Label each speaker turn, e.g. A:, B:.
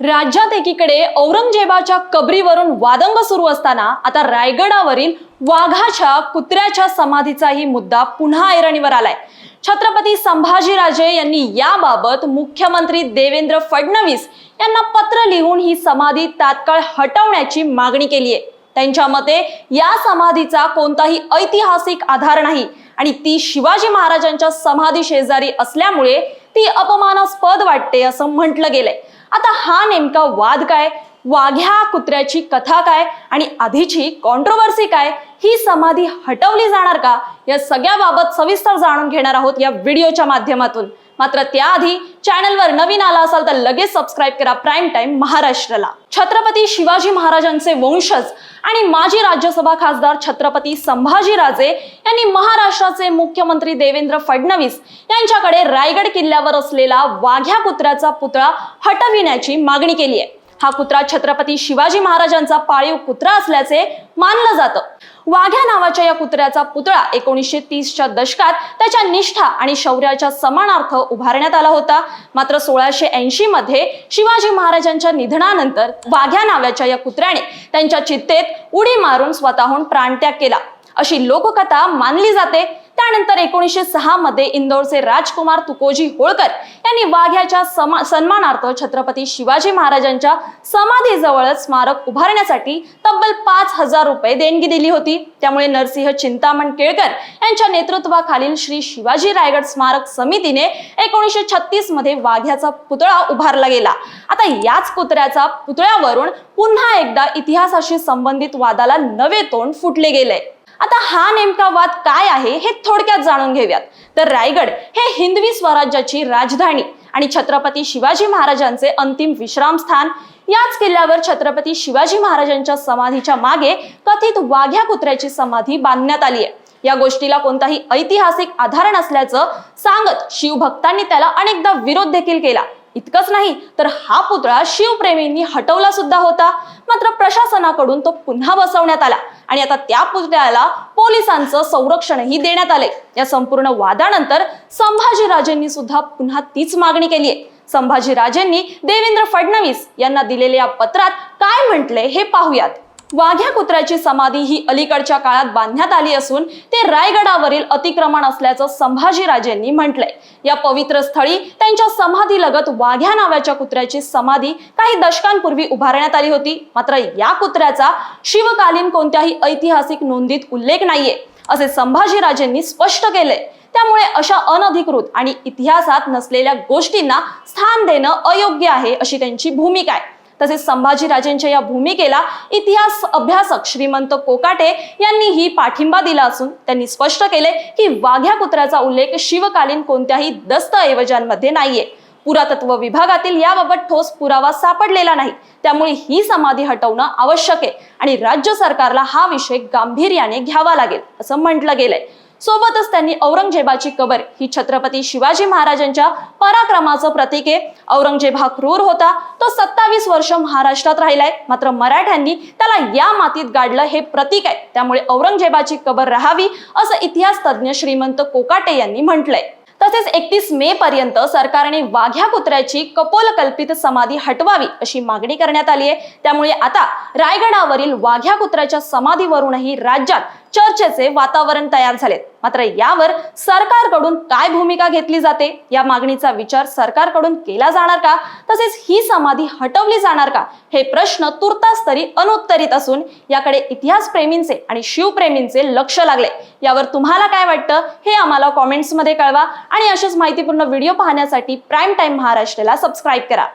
A: राज्यात एकीकडे औरंगजेबाच्या कबरीवरून वादंग सुरू असताना आता रायगडावरील वाघाच्या कुत्र्याच्या समाधीचाही मुद्दा पुन्हा ऐरणीवर आलाय. छत्रपती संभाजीराजे यांनी याबाबत मुख्यमंत्री देवेंद्र फडणवीस यांना पत्र लिहून ही समाधी तात्काळ हटवण्याची मागणी केली आहे त्यांच्या मते या समाधीचा कोणताही ऐतिहासिक आधार नाही आणि ती शिवाजी महाराजांच्या समाधी शेजारी असल्यामुळे ती अपमानास्पद वाटते असं म्हटलं गेलंय. आता हा नेमका वाद काय? वाघ्या कुत्र्याची कथा काय? आणि आधीची कॉन्ट्रोवर्सी काय? ही समाधी हटवली जाणार का? या सगळ्याबाबत सविस्तर जाणून घेणार आहोत या व्हिडिओच्या माध्यमातून. मात्र त्याआधी चॅनलवर नवीन आला असाल तर लगेच सबस्क्राईब करा. प्राईम टाइम महाराष्ट्राला. छत्रपती शिवाजी महाराजांचे वंशज आणि माजी राज्यसभा खासदार छत्रपती संभाजीराजे यांनी महाराष्ट्राचे मुख्यमंत्री देवेंद्र फडणवीस यांच्याकडे रायगड किल्ल्यावर असलेला वाघ्या कुत्र्याचा पुतळा हटविण्याची मागणी केली आहे. हा कुत्रा छत्रपती शिवाजी महाराजांचा पाळीव कुत्रा असल्याचे मानलं जातं. वाघ्या नावाच्या या कुत्र्याचा पुतळा एकोणीसशे तीसच्या दशकात त्याच्या निष्ठा आणि शौर्याच्या समानार्थ उभारण्यात आला होता. मात्र सोळाशे ऐंशी मध्ये शिवाजी महाराजांच्या निधनानंतर वाघ्या नावाच्या या कुत्र्याने त्यांच्या चित्तेत उडी मारून स्वतःहून प्राणत्याग केला. अशी लोककथा मानली जाते. त्यानंतर एकोणीसशे सहा मध्ये इंदोरचे राजकुमार तुकोजी होळकर यांनी वाघ्याच्या सन्मानार्थ छत्रपती शिवाजी महाराजांच्या समाधीजवळच स्मारक उभारण्यासाठी तब्बल पाच हजार रुपये देणगी दिली होती. त्यामुळे नरसिंह चिंतामण केळकर यांच्या नेतृत्वाखालील श्री शिवाजी रायगड स्मारक समितीने एकोणीसशे छत्तीसमध्ये वाघ्याचा पुतळा उभारला गेला. आता याच पुतळ्याचा पुतळ्यावरून पुन्हा एकदा इतिहासाशी संबंधित वादाला नवे तोंड फुटले गेले आता हा नेमका वाद काय आहे हे थोडक्यात जाणून घेऊयात. तर रायगड हे हिंदवी स्वराज्याची राजधानी आणि छत्रपती शिवाजी महाराजांचे अंतिम विश्रामस्थान याच किल्ल्यावर छत्रपती शिवाजी महाराजांच्या समाधीच्या मागे कथित वाघ्या कुत्र्याची समाधी बांधण्यात आली आहे. या गोष्टीला कोणताही ऐतिहासिक आधार नसल्याचं सांगत शिवभक्तांनी त्याला अनेकदा विरोध देखील केला. इतकंच नाही तर हा पुतळा शिवप्रेमींनी हटवला सुद्धा होता. मात्र प्रशासनाकडून तो पुन्हा बसवण्यात आला आणि आता त्या पुतळ्याला पोलिसांचं संरक्षणही देण्यात आले या संपूर्ण वादानंतर संभाजीराजेंनी सुद्धा पुन्हा तीच मागणी केली आहे. संभाजीराजेंनी देवेंद्र फडणवीस यांना दिलेल्या पत्रात काय म्हटले हे पाहूयात. वाघ्या कुत्र्याची समाधी ही अलीकडच्या काळात बांधण्यात आली असून ते रायगडावरील अतिक्रमण असल्याचं संभाजीराजेंनी म्हटलंय. या पवित्र स्थळी त्यांच्या समाधीलगत वाघ्या नावाच्या कुत्र्याची समाधी काही दशकांपूर्वी उभारण्यात आली होती. मात्र या कुत्र्याचा शिवकालीन कोणत्याही ऐतिहासिक नोंदीत उल्लेख नाहीये असे संभाजीराजेंनी स्पष्ट केलंय. त्यामुळे अशा अनधिकृत आणि इतिहासात नसलेल्या गोष्टींना स्थान देणं अयोग्य आहे अशी त्यांची भूमिका आहे. तसेच संभाजीराजेंच्या या भूमिकेला इतिहास अभ्यासक श्रीमंत कोकाटे यांनीही पाठिंबा दिला असून त्यांनी स्पष्ट केले की वाघ्या कुत्र्याचा उल्लेख शिवकालीन कोणत्याही दस्तऐवजांमध्ये नाहीये. पुरातत्व विभागातील याबाबत ठोस पुरावा सापडलेला नाही. त्यामुळे ही समाधी हटवणं आवश्यक आहे आणि राज्य सरकारला हा विषय गांभीर्याने घ्यावा लागेल असं म्हटलं गेलंय. सोबतच त्यांनी औरंगजेबाची कबर. ही छत्रपती शिवाजी महाराजांच्या पराक्रमाचं प्रतीक आहे. औरंगजेब हा क्रूर होता. तो सत्तावीस वर्ष महाराष्ट्रात राहिलाय. मात्र मराठ्यांनी त्याला या मातीत गाडलं हे प्रतीक आहे. त्यामुळे औरंगजेबाची कबर राहावी असं इतिहास तज्ज्ञ श्रीमंत कोकाटे यांनी म्हटलंय. तसेच एकतीस मे पर्यंत सरकारने वाघ्या कुत्र्याची कपोलकल्पित समाधी हटवावी अशी मागणी करण्यात आली आहे. त्यामुळे आता रायगडावरील वाघ्या कुत्र्याच्या समाधीवरूनही राज्यात चर्चेचे वातावरण तयार झालेत मात्र यावर सरकारकडून काय भूमिका घेतली जाते? या मागणीचा विचार सरकारकडून केला जाणार का? तसेच ही समाधी हटवली जाणार का? हे प्रश्न तुर्तास तरी अनुत्तरित असून याकडे इतिहासप्रेमींचे आणि शिवप्रेमींचे लक्ष लागले. यावर तुम्हाला काय वाटतं? हे आम्हाला कॉमेंट्समध्ये कळवा आणि अशाच माहितीपूर्ण व्हिडिओ पाहण्यासाठी प्राईम टाईम महाराष्ट्राला सबस्क्राईब करा.